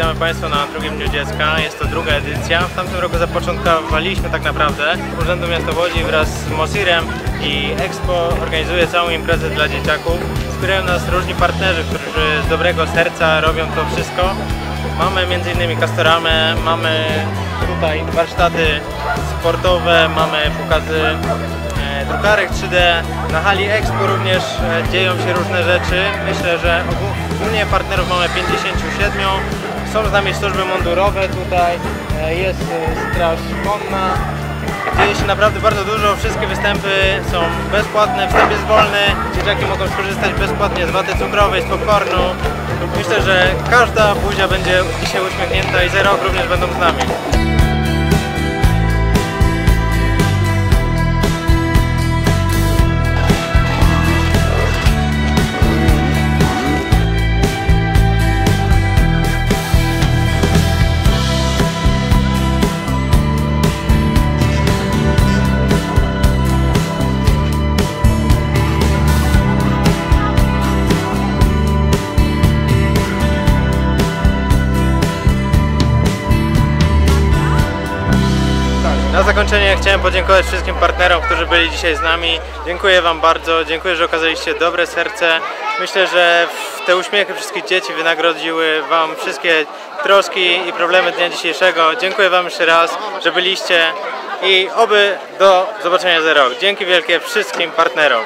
Państwa na drugim Dniu Dziecka. Jest to druga edycja. W tamtym roku zapoczątkowaliśmy tak naprawdę Urzędu Miasta Łodzi wraz z Mosirem i Expo organizuje całą imprezę dla dzieciaków. Wspierają nas różni partnerzy, którzy z dobrego serca robią to wszystko. Mamy m.in. Castoramę, mamy tutaj warsztaty sportowe, mamy pokazy e, drukarek 3D. Na hali Expo również e, dzieją się różne rzeczy. Myślę, że ogó- ogólnie partnerów mamy 57. Są z nami służby mundurowe tutaj, e, jest e, straż konna. Dzieje się naprawdę bardzo dużo, wszystkie występy są bezpłatne, wstęp jest wolny, dzieciaki mogą skorzystać bezpłatnie z waty cukrowej, z popcornu. Myślę, że każda buzia będzie dzisiaj uśmiechnięta i za rok również będą z nami. Na zakończenie chciałem podziękować wszystkim partnerom, którzy byli dzisiaj z nami. Dziękuję Wam bardzo, dziękuję, że okazaliście dobre serce. Myślę, że te uśmiechy wszystkich dzieci wynagrodziły Wam wszystkie troski i problemy dnia dzisiejszego. Dziękuję Wam jeszcze raz, że byliście i oby do zobaczenia za rok. Dzięki wielkie wszystkim partnerom.